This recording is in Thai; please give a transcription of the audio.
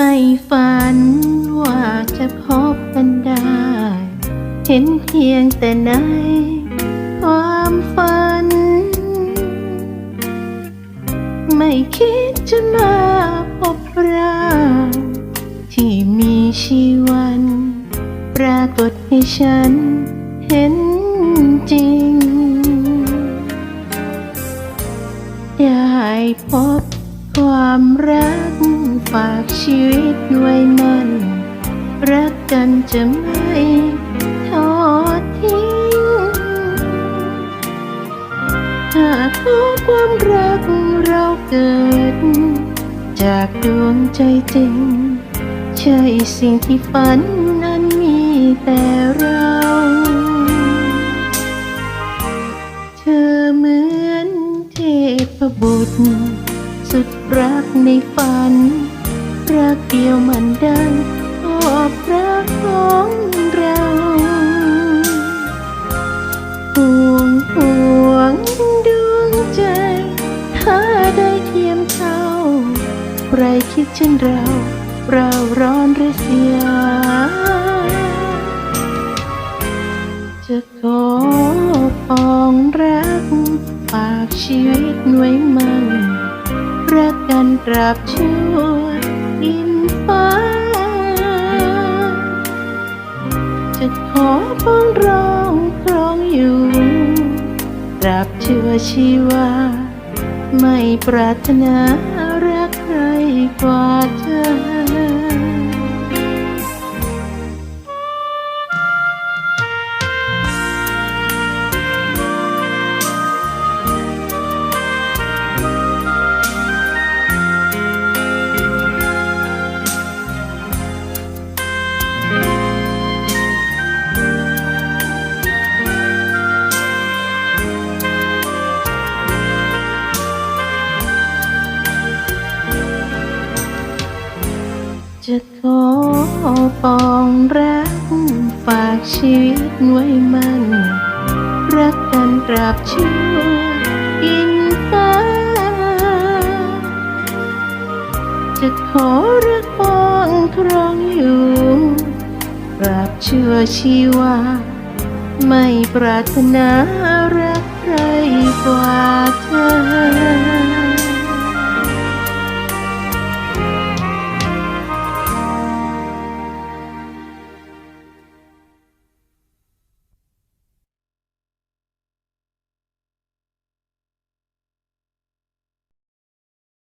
ไม่ฝันว่าจะพบกันได้ เห็นเพียงแต่ในความฝัน ไม่คิดจะมาพบเราที่มีชีวัน ปรากฏให้ฉันเห็นจริง ได้พบความรัก ฝากชีวิตไว้มัน รักกันจะไม่ทอดทิ้งหากเพราะความรักเราเกิด จากดวงใจจริง ใช่สิ่งที่ฝันนั้นมีแต่เราเธอเหมือนเทพบุตรสุดรักในฝัน รักเดียวมันดังขอบรักของเราห่วงห่วงดวงใจ ถ้าได้เทียมเท่าใครคิดเช่นเรา เราร้อนหรือเสีย จะขอปองรักฝากชีวิตไว้มันรักกันตราบชั่ว ดินฟ้า จะขอป้องร้องครองอยู่ตราบชั่วชีวา ไม่ปรารถนารักใครกว่า จะขอปองรัก ฝากชีวิตไว้มันรักกันตราบชั่วดินฟ้า จะขอรักปองครองอยู่ตราบชั่วชีวา ไม่ปรารถนารักใครกว่า